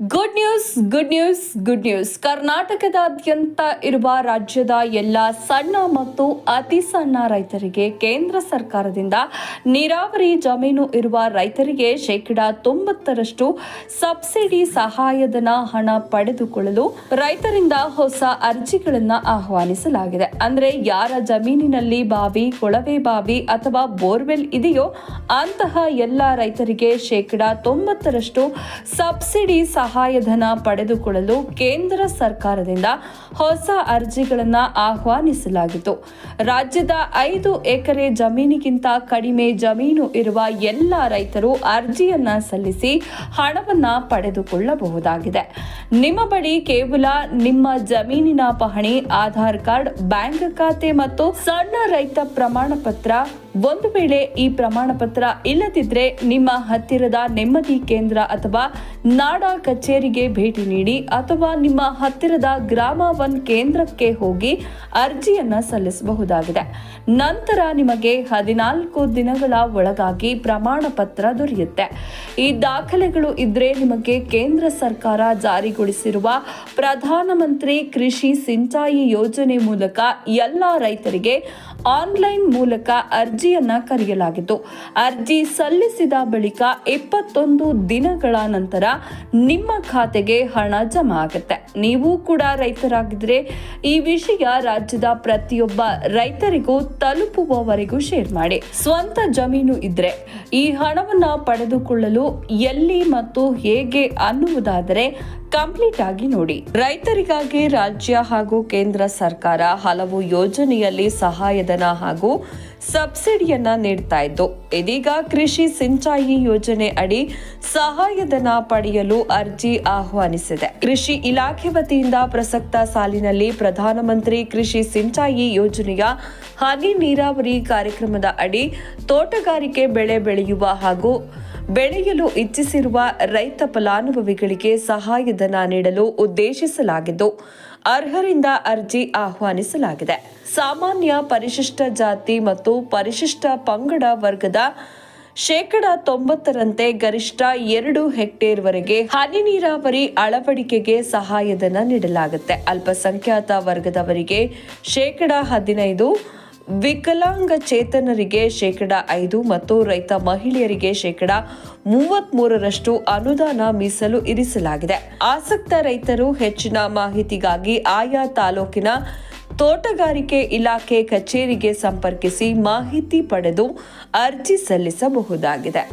Good news good news good news ಕರ್ನಾಟಕದಾದ್ಯಂತ ಇರುವ ರಾಜ್ಯದ ಎಲ್ಲ ಸಣ್ಣ ಮತ್ತು ಅತಿ ಸಣ್ಣ ರೈತರಿಗೆ ಕೇಂದ್ರ ಸರ್ಕಾರದಿಂದ ನೀರಾವರಿ ಜಮೀನು ಇರುವ ರೈತರಿಗೆ ಶೇಕಡ ತೊಂಬತ್ತರಷ್ಟು ಸಬ್ಸಿಡಿ ಸಹಾಯಧನ ಹಣ ಪಡೆದುಕೊಳ್ಳಲು ರೈತರಿಂದ ಹೊಸ ಅರ್ಜಿಗಳನ್ನು ಆಹ್ವಾನಿಸಲಾಗಿದೆ. ಅಂದರೆ ಯಾರ ಜಮೀನಿನಲ್ಲಿ ಬಾವಿ, ಕೊಳವೆ ಬಾವಿ ಅಥವಾ ಬೋರ್ವೆಲ್ ಇದೆಯೋ ಅಂತಹ ಎಲ್ಲ ರೈತರಿಗೆ ಶೇಕಡ ತೊಂಬತ್ತರಷ್ಟು ಸಬ್ಸಿಡಿ ಸಹಾಯಧನ ಪಡೆದುಕೊಳ್ಳಲು ಕೇಂದ್ರ ಸರ್ಕಾರದಿಂದ ಹೊಸ ಅರ್ಜಿಗಳನ್ನು ಆಹ್ವಾನಿಸಲಾಗಿತ್ತು. ರಾಜ್ಯದ ಐದು ಎಕರೆ ಜಮೀನಿಗಿಂತ ಕಡಿಮೆ ಜಮೀನು ಇರುವ ಎಲ್ಲ ರೈತರು ಅರ್ಜಿಯನ್ನ ಸಲ್ಲಿಸಿ ಹಣವನ್ನು ಪಡೆದುಕೊಳ್ಳಬಹುದಾಗಿದೆ. ನಿಮ್ಮ ಬಳಿ ಕೇವಲ ನಿಮ್ಮ ಜಮೀನಿನ ಪಹಣಿ, ಆಧಾರ್ ಕಾರ್ಡ್, ಬ್ಯಾಂಕ್ ಖಾತೆ ಮತ್ತು ಸಣ್ಣ ರೈತ ಪ್ರಮಾಣ ಪತ್ರ. ಒಂದು ವೇಳೆ ಈ ಪ್ರಮಾಣ ಪತ್ರ ಇಲ್ಲದಿದ್ರೆ ನಿಮ್ಮ ಹತ್ತಿರದ ನೆಮ್ಮದಿ ಕೇಂದ್ರ ಅಥವಾ ನಾಡ ಕಚೇರಿಗೆ ಭೇಟಿ ನೀಡಿ ಅಥವಾ ನಿಮ್ಮ ಹತ್ತಿರದ ಗ್ರಾಮ ಒನ್ ಕೇಂದ್ರಕ್ಕೆ ಹೋಗಿ ಅರ್ಜಿಯನ್ನ ಸಲ್ಲಿಸಬಹುದಾಗಿದೆ. ನಂತರ ನಿಮಗೆ ಹದಿನಾಲ್ಕು ದಿನಗಳ ಒಳಗಾಗಿ ಪ್ರಮಾಣ ಪತ್ರ ದೊರೆಯುತ್ತೆ. ಈ ದಾಖಲೆಗಳು ಇದ್ರೆ ನಿಮಗೆ ಕೇಂದ್ರ ಸರ್ಕಾರ ಜಾರಿಗೊಳಿಸಿರುವ ಪ್ರಧಾನಮಂತ್ರಿ ಕೃಷಿ ಸಿಂಚಾಯಿ ಯೋಜನೆ ಮೂಲಕ ಎಲ್ಲ ರೈತರಿಗೆ ಆನ್ಲೈನ್ ಮೂಲಕ ಅರ್ಜಿಯನ್ನ ಕರೆಯಲಾಗಿತ್ತು. ಅರ್ಜಿ ಸಲ್ಲಿಸಿದ ಬಳಿಕ ಇಪ್ಪತ್ತೊಂದು ದಿನಗಳ ನಂತರ ನಿಮ್ಮ ಖಾತೆಗೆ ಹಣ ಜಮಾ ಆಗುತ್ತೆ. ನೀವು ಕೂಡ ರೈತರಾಗಿದ್ರೆ ಈ ವಿಷಯ ರಾಜ್ಯದ ಪ್ರತಿಯೊಬ್ಬ ರೈತರಿಗೂ ತಲುಪುವವರೆಗೂ ಶೇರ್ ಮಾಡಿ. ಸ್ವಂತ ಜಮೀನು ಇದ್ರೆ ಈ ಹಣವನ್ನ ಪಡೆದುಕೊಳ್ಳಲು ಎಲ್ಲಿ ಮತ್ತು ಹೇಗೆ ಅನ್ನುವುದಾದರೆ ಕಂಪ್ಲೀಟ್ ಆಗಿ ನೋಡಿ. ರೈತರಿಗಾಗಿ ರಾಜ್ಯ ಹಾಗೂ ಕೇಂದ್ರ ಸರ್ಕಾರ ಹಲವು ಯೋಜನೆಯಲ್ಲಿ ಸಹಾಯಧನ ಹಾಗೂ ಸಬ್ಸಿಡಿಯನ್ನ ನೀಡ್ತಾ ಇದ್ದು, ಇದೀಗ ಕೃಷಿ ಸಿಂಚಾಯಿ ಯೋಜನೆ ಅಡಿ ಸಹಾಯಧನ ಪಡೆಯಲು ಅರ್ಜಿ ಆಹ್ವಾನಿಸಿದೆ. ಕೃಷಿ ಇಲಾಖೆ ವತಿಯಿಂದ ಪ್ರಸಕ್ತ ಸಾಲಿನಲ್ಲಿ ಪ್ರಧಾನಮಂತ್ರಿ ಕೃಷಿ ಸಿಂಚಾಯಿ ಯೋಜನೆಯ ಹನಿ ನೀರಾವರಿ ಕಾರ್ಯಕ್ರಮದ ಅಡಿ ತೋಟಗಾರಿಕೆ ಬೆಳೆ ಬೆಳೆಯುವ ಹಾಗೂ ಬೆಳೆಯಲು ಇಚ್ಛಿಸಿರುವ ರೈತ ಫಲಾನುಭವಿಗಳಿಗೆ ಸಹಾಯಧನ ನೀಡಲು ಉದ್ದೇಶಿಸಲಾಗಿದ್ದು, ಅರ್ಹರಿಂದ ಅರ್ಜಿ ಆಹ್ವಾನಿಸಲಾಗಿದೆ. ಸಾಮಾನ್ಯ ಪರಿಶಿಷ್ಟ ಜಾತಿ ಮತ್ತು ಪರಿಶಿಷ್ಟ ಪಂಗಡ ವರ್ಗದ ಶೇಕಡ ತೊಂಬತ್ತರಂತೆ ಗರಿಷ್ಠ ಎರಡು ಹೆಕ್ಟೇರ್ವರೆಗೆ ಹನಿ ನೀರಾವರಿ ಅಳವಡಿಕೆಗೆ ಸಹಾಯಧನ ನೀಡಲಾಗುತ್ತೆ. ಅಲ್ಪಸಂಖ್ಯಾತ ವರ್ಗದವರಿಗೆ ಶೇಕಡ ಹದಿನೈದು ವಿಕಲಾಂಗಚೇತನರಿಗೆ ಶೇಕಡ ಐದು ಮತ್ತು ರೈತ ಮಹಿಳೆಯರಿಗೆ ಶೇಕಡ ಮೂವತ್ತ್ ಮೂರರಷ್ಟು ಅನುದಾನ ಮೀಸಲು ಇರಿಸಲಾಗಿದೆ. ಆಸಕ್ತ ರೈತರು ಹೆಚ್ಚಿನ ಮಾಹಿತಿಗಾಗಿ ಆಯಾ ತಾಲೂಕಿನ ತೋಟಗಾರಿಕೆ ಇಲಾಖೆ ಕಚೇರಿಗೆ ಸಂಪರ್ಕಿಸಿ ಮಾಹಿತಿ ಪಡೆದು ಅರ್ಜಿ ಸಲ್ಲಿಸಬಹುದಾಗಿದೆ.